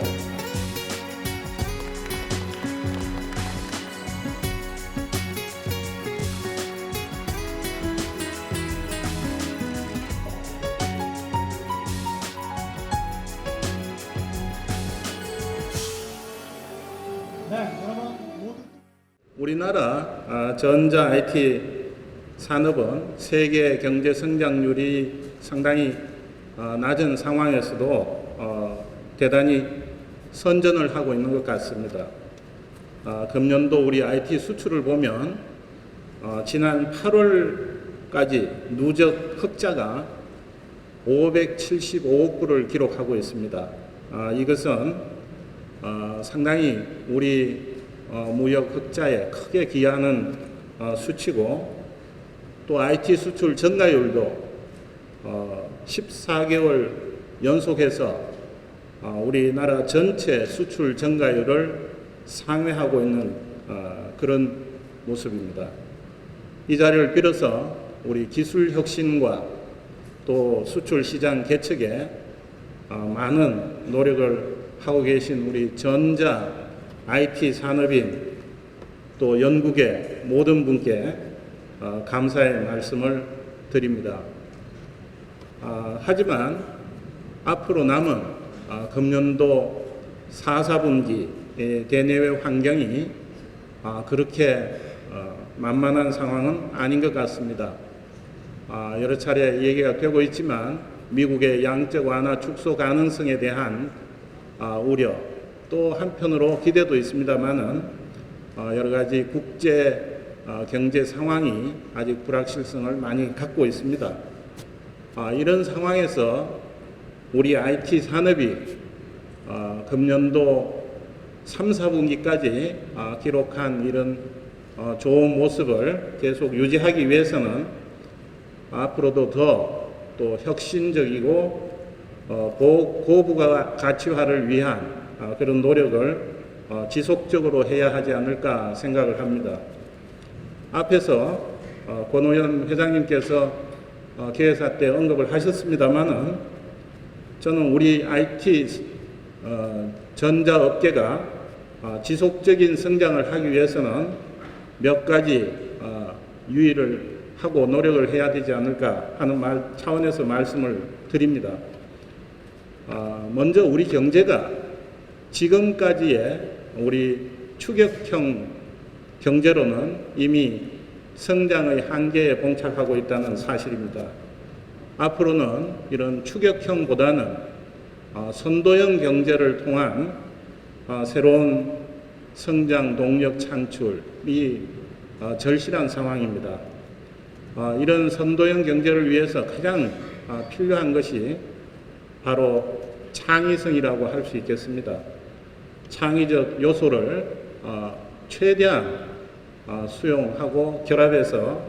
네, 우리나라 아, 전자 IT 산업은 세계 경제 성장률이 상당히 아, 낮은 상황에서도 어, 대단히 선전을 하고 있는 것 같습니다. 아, 금년도 우리 IT 수출을 보면 어, 지난 8월까지 누적 흑자가 575억 불을 기록하고 있습니다. 아, 이것은 어, 상당히 우리 어, 무역 흑자에 크게 기여하는 어, 수치고 또 IT 수출 증가율도 어, 14개월 연속해서 어, 우리나라 전체 수출 증가율을 상회하고 있는 어, 그런 모습입니다. 이 자리를 빌어서 우리 기술 혁신과 또 수출 시장 개척에 어, 많은 노력을 하고 계신 우리 전자 IT 산업인 또 연구계 모든 분께 어, 감사의 말씀을 드립니다. 아, 하지만 앞으로 남은 아, 금년도 4, 4분기 대내외 환경이 아, 그렇게 어, 만만한 상황은 아닌 것 같습니다. 아, 여러 차례 얘기가 되고 있지만 미국의 양적 완화 축소 가능성에 대한 아, 우려 또 한편으로 기대도 있습니다만은 어, 여러 가지 국제 어, 경제 상황이 아직 불확실성을 많이 갖고 있습니다. 아, 이런 상황에서 우리 IT 산업이 어, 금년도 3, 4분기까지 아, 기록한 이런 어, 좋은 모습을 계속 유지하기 위해서는 앞으로도 더 또 혁신적이고 어, 고, 고부가 가치화를 위한 어, 그런 노력을 어, 지속적으로 해야 하지 않을까 생각을 합니다. 앞에서 어, 권호연 회장님께서 어, 개회사 때 언급을 하셨습니다만은 저는 우리 IT 어, 전자업계가 어, 지속적인 성장을 하기 위해서는 몇 가지 어, 유의를 하고 노력을 해야 되지 않을까 하는 말, 차원에서 말씀을 드립니다. 어, 먼저 우리 경제가 지금까지의 우리 추격형 경제로는 이미 성장의 한계에 봉착하고 있다는 사실입니다. 앞으로는 이런 추격형보다는 어, 선도형 경제를 통한 어, 새로운 성장 동력 창출이 어, 절실한 상황입니다. 어, 이런 선도형 경제를 위해서 가장 어, 필요한 것이 바로 창의성이라고 할 수 있겠습니다. 창의적 요소를 어, 최대한 어, 수용하고 결합해서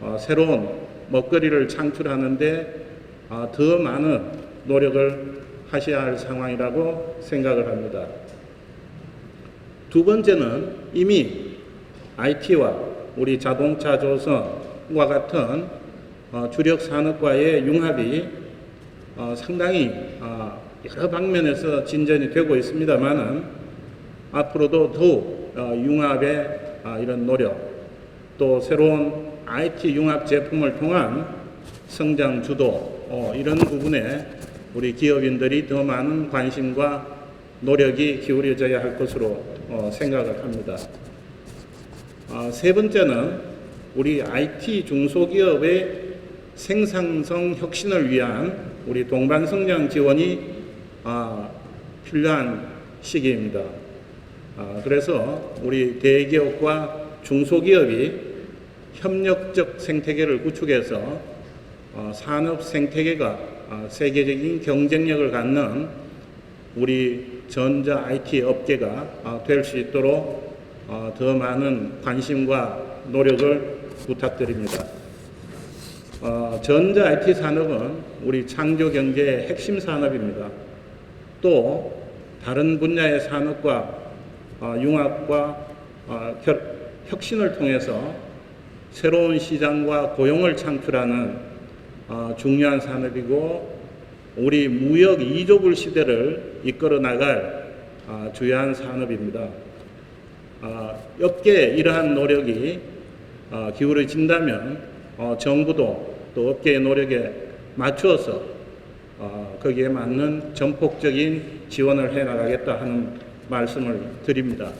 어, 새로운 먹거리를 창출하는데 어, 더 많은 노력을 하셔야 할 상황이라고 생각을 합니다. 두 번째는 이미 IT와 우리 자동차 조선과 같은 어, 주력 산업과의 융합이 어, 상당히 어, 여러 방면에서 진전이 되고 있습니다만은 앞으로도 더욱 어, 융합의 아, 이런 노력 또 새로운 IT 융합 제품을 통한 성장 주도 어, 이런 부분에 우리 기업인들이 더 많은 관심과 노력이 기울여져야 할 것으로 어, 생각을 합니다. 아, 세 번째는 우리 IT 중소기업의 생산성 혁신을 위한 우리 동반 성장 지원이 아, 필요한 시기입니다. 아, 그래서 우리 대기업과 중소기업이 협력적 생태계를 구축해서 어, 산업 생태계가 아, 세계적인 경쟁력을 갖는 우리 전자 IT 업계가 될 수 있도록 어, 더 많은 관심과 노력을 부탁드립니다. 어, 전자 IT 산업은 우리 창조 경제의 핵심 산업입니다. 또 다른 분야의 산업과 어, 융합과 어, 혈, 혁신을 통해서 새로운 시장과 고용을 창출하는 어, 중요한 산업이고 우리 무역 이조불 시대를 이끌어 나갈 어, 주요한 산업입니다. 어, 업계에 이러한 노력이 어, 기울어진다면 어, 정부도 또 업계의 노력에 맞추어서 어, 거기에 맞는 전폭적인 지원을 해 나가겠다 하는 말씀을 드립니다.